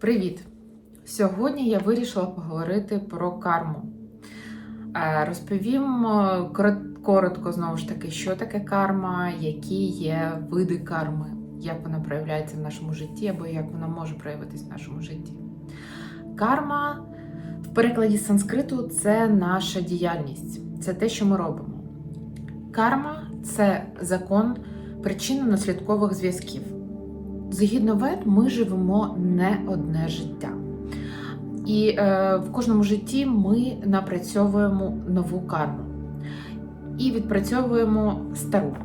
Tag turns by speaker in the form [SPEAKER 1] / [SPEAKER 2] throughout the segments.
[SPEAKER 1] Привіт! Сьогодні я вирішила поговорити про карму. Е, Розповім е, коротко знову ж таки, що таке карма, які є види карми, як вона проявляється в нашому житті або як вона може проявитись в нашому житті. Карма в перекладі санскриту це наша діяльність, це те, що ми робимо. Карма це закон причинно-наслідкових зв'язків. Згідно вед, ми живемо не одне життя. І е, в кожному житті ми напрацьовуємо нову карму і відпрацьовуємо стару.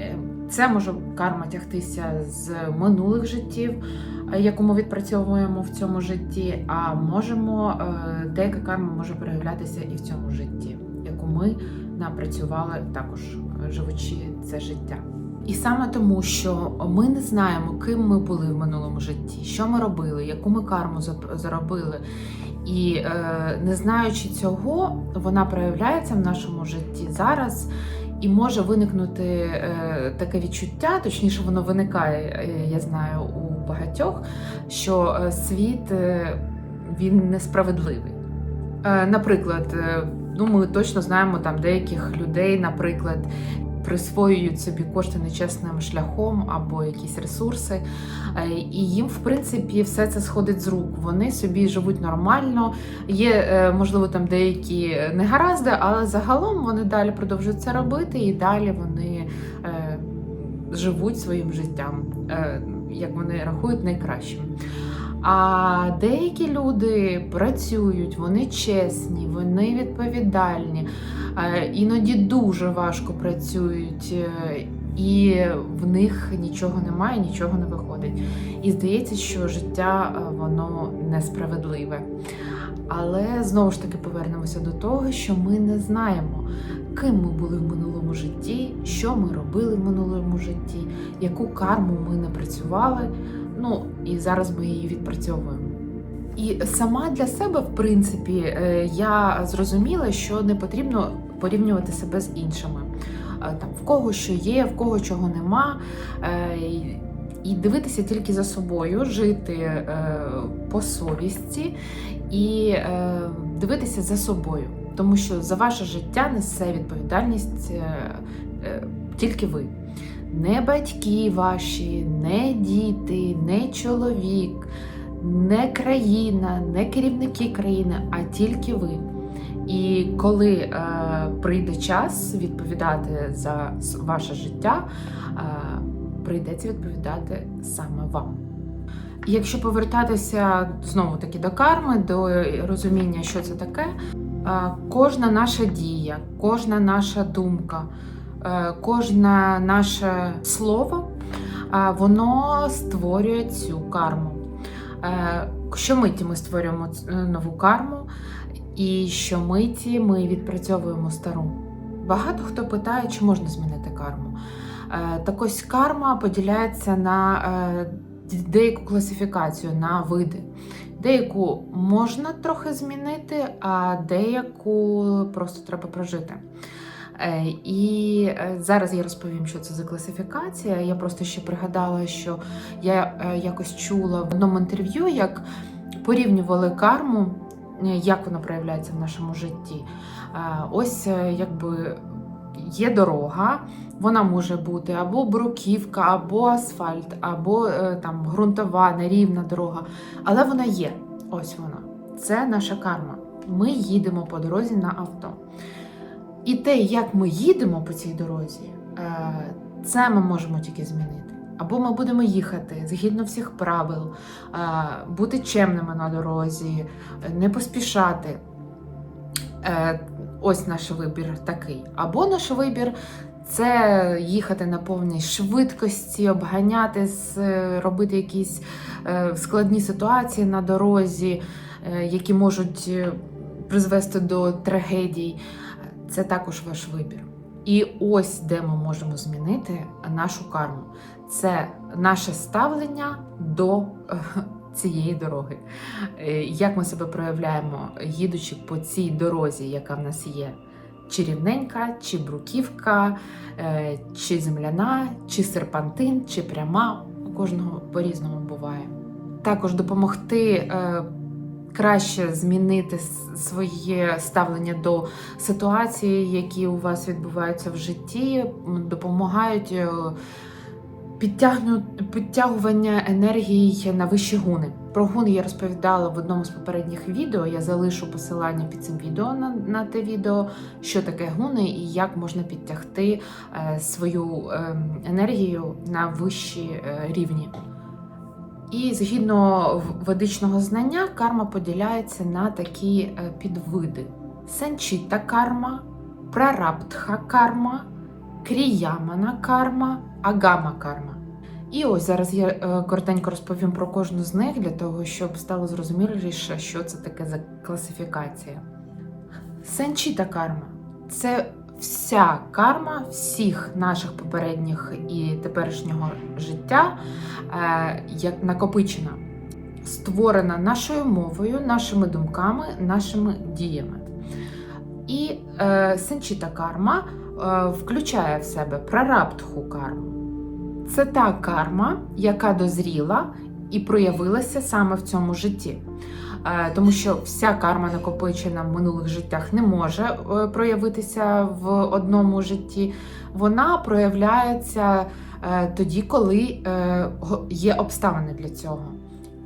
[SPEAKER 1] Е, Це може карма тягтися з минулих життів, е, яку ми відпрацьовуємо в цьому житті. А можемо е, деяка карма може проявлятися і в цьому житті, яку ми напрацювали також живучи це життя. І саме тому, що ми не знаємо, ким ми були в минулому житті, що ми робили, яку ми карму заробили. І е, не знаючи цього, вона проявляється в нашому житті зараз. І може виникнути е, таке відчуття, точніше, воно виникає, е, я знаю, у багатьох, що е, світ е, він несправедливий. Е, наприклад, е, ну ми точно знаємо там деяких людей, наприклад, присвоюють собі кошти нечесним шляхом або якісь ресурси, Е, і їм, в принципі, все це сходить з рук. Вони собі живуть нормально. Є, е, можливо, там деякі негаразди, але загалом вони далі продовжують це робити, і далі вони е, живуть своїм життям, е, як вони рахують найкращим. А деякі люди працюють, вони чесні, вони відповідальні, е, іноді дуже важко працюють, е, і в них нічого немає, нічого не виходить. І здається, що життя е, воно несправедливе. Але знову ж таки повернемося до того, що ми не знаємо, ким ми були в минулому житті, що ми робили в минулому житті, яку карму ми напрацювали. Ну і зараз ми її відпрацьовуємо. І сама для себе, в принципі, е, я зрозуміла, що не потрібно порівнювати себе з іншими. Е, Там в кого що є, в кого чого нема. Е, і- дивитися тільки за собою, жити по совісті і дивитися за собою, тому що за ваше життя несе відповідальність тільки ви. Не батьки ваші, не діти, не чоловік, не країна, не керівники країни, а тільки ви. І коли е, прийде час відповідати за ваше життя, е, прийдеться відповідати саме вам. Якщо повертатися знову таки до карми, до розуміння, що це таке, е, кожна наша дія, кожна наша думка, кожне наше слово, е, воно створює цю карму. Е, Щомиті ми створюємо е, нову карму, і щомиті ми відпрацьовуємо стару. Багато хто питає, чи можна змінити карму. Е, Так ось карма поділяється на е, деяку класифікацію, на види. Деяку можна трохи змінити, а деяку просто треба прожити. Е, І е, зараз я розповім, що це за класифікація. Я просто ще пригадала, що я е, якось чула в одному інтерв'ю, як порівнювали карму, як вона проявляється в нашому житті. Ось якби є дорога, вона може бути або бруківка, або асфальт, або там ґрунтова, нерівна дорога. Але вона є. Ось вона. Це наша карма. Ми їдемо по дорозі на авто. І те, як ми їдемо по цій дорозі, е, це ми можемо тільки змінити. Або ми будемо їхати згідно всіх правил, е, бути чемними на дорозі, не поспішати. Е, Ось наш вибір такий. Або наш вибір це їхати на повній швидкості, обганяти, робити якісь складні ситуації на дорозі, які можуть призвести до трагедій. Це також ваш вибір. І ось де ми можемо змінити нашу карму. Це наше ставлення до е, цієї дороги. Е, Як ми себе проявляємо, їдучи по цій дорозі, яка в нас є. Чи рівненька, чи бруківка, е, чи земляна, чи серпантин, чи пряма. У кожного по-різному буває. також допомогти краще змінити своє ставлення до ситуації, які у вас відбуваються в житті, допомагають е, підтягування енергії на вищі гуни. Про гуни я розповідала в одному з попередніх відео. Я залишу посилання під цим відео на, на те відео, що таке гуни і як можна підтягти е, свою е, енергію на вищі е, рівні. І згідно ведичного знання, карма поділяється на такі е, підвиди: санчіта карма, прарабдха карма, кріямана карма, агама карма. І ось зараз я е, коротенько розповім про кожну з них для того, щоб стало зрозуміліше, що це таке за класифікація. Санчіта карма це вся карма всіх наших попередніх і теперішнього життя, е, як накопичена, створена нашою мовою, нашими думками, нашими діями. І е, санчіта карма е, включає в себе прарабдху карму. Це та карма, яка дозріла і проявилася саме в цьому житті. Е, Тому що вся карма накопичена в минулих життях не може е, проявитися в одному житті. Вона проявляється е, тоді, коли є обставини для цього.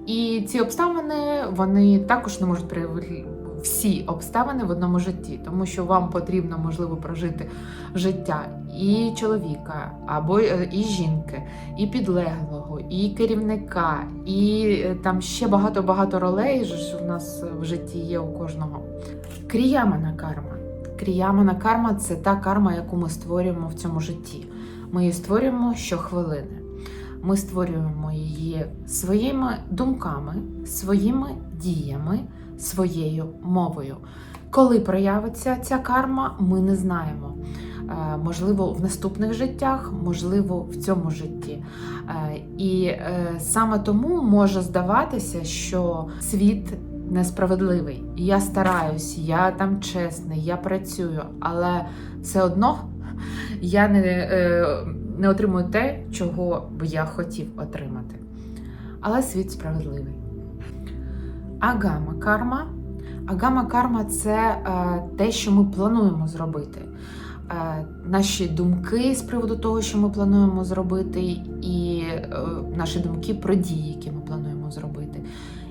[SPEAKER 1] І ці обставини вони також не можуть проявити всі обставини в одному житті, тому що вам потрібно можливо прожити життя і чоловіка, або і жінки, і підлеглого, і керівника, і е, там ще багато багато ролей ж у нас в житті є у кожного. Кріямана карма. Кріямана карма це та карма, яку ми створюємо в цьому житті. Ми її створюємо щохвилини. Ми створюємо її своїми думками, своїми діями, своєю мовою. Коли проявиться ця карма, ми не знаємо. Е, Можливо, в наступних життях, можливо, в цьому житті. Е, І е, саме тому може здаватися, що світ несправедливий. Я стараюсь, я там чесний, я працюю, але все одно я не, не отримую те, чого б я хотів отримати. Але світ справедливий. Агама карма. Агама карма це те, що ми плануємо зробити. Е, наші думки з приводу того, що ми плануємо зробити, і е, наші думки про дії, які ми плануємо зробити.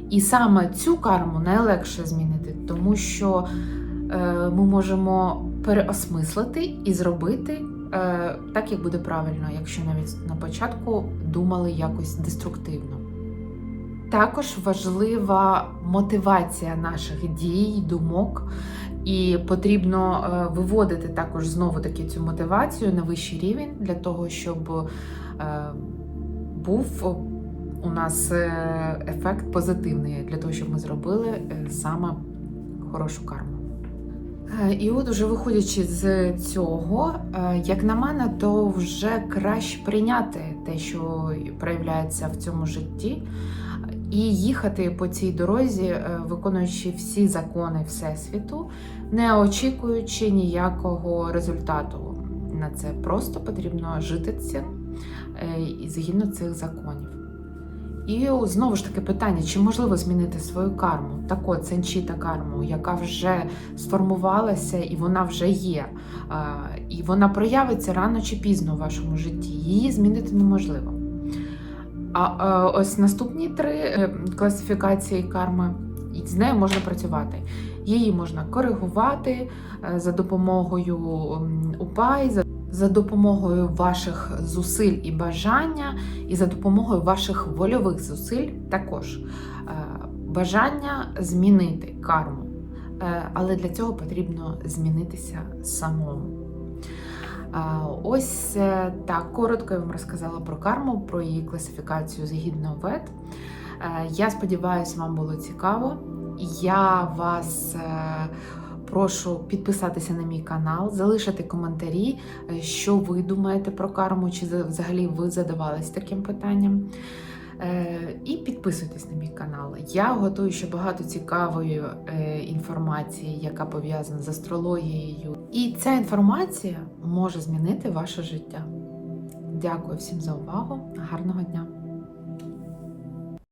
[SPEAKER 1] І саме цю карму найлегше змінити, тому що е, ми можемо переосмислити і зробити так, як буде правильно, якщо навіть на початку думали якось деструктивно. Також важлива мотивація наших дій, думок, і потрібно е, виводити також знову таки цю мотивацію на вищий рівень для того, щоб е, був у нас е, ефект позитивний, для того, щоб ми зробили саме хорошу карму. І от, уже виходячи з цього, як на мене, то вже краще прийняти те, що проявляється в цьому житті, і їхати по цій дорозі, е, виконуючи всі закони Всесвіту, не очікуючи ніякого результату на це. Просто потрібно жити цим е, і згідно цих законів. І знову ж таки питання: чи можливо змінити свою карму? Так от, карму, яка вже сформувалася і вона вже є. І вона проявиться рано чи пізно у вашому житті. Її змінити неможливо. А е, ось наступні три е, класифікації карми, з нею можна працювати. Її можна коригувати е, за допомогою упай, за, допомогою ваших зусиль і бажання, і за допомогою ваших вольових зусиль також. Бажання змінити карму. Але для цього потрібно змінитися самому. Ось е, так коротко я вам розказала про карму, про її класифікацію згідно вед. Е, Я сподіваюся, вам було цікаво. Я вас е, прошу підписатися на мій канал, залишити коментарі, що ви думаєте про карму, чи взагалі ви задавались таким питанням. Е, І підписуйтесь на мій канал. Я готую ще багато цікавої е, інформації, яка пов'язана з астрологією. І ця інформація може змінити ваше життя. Дякую всім за увагу. Гарного дня!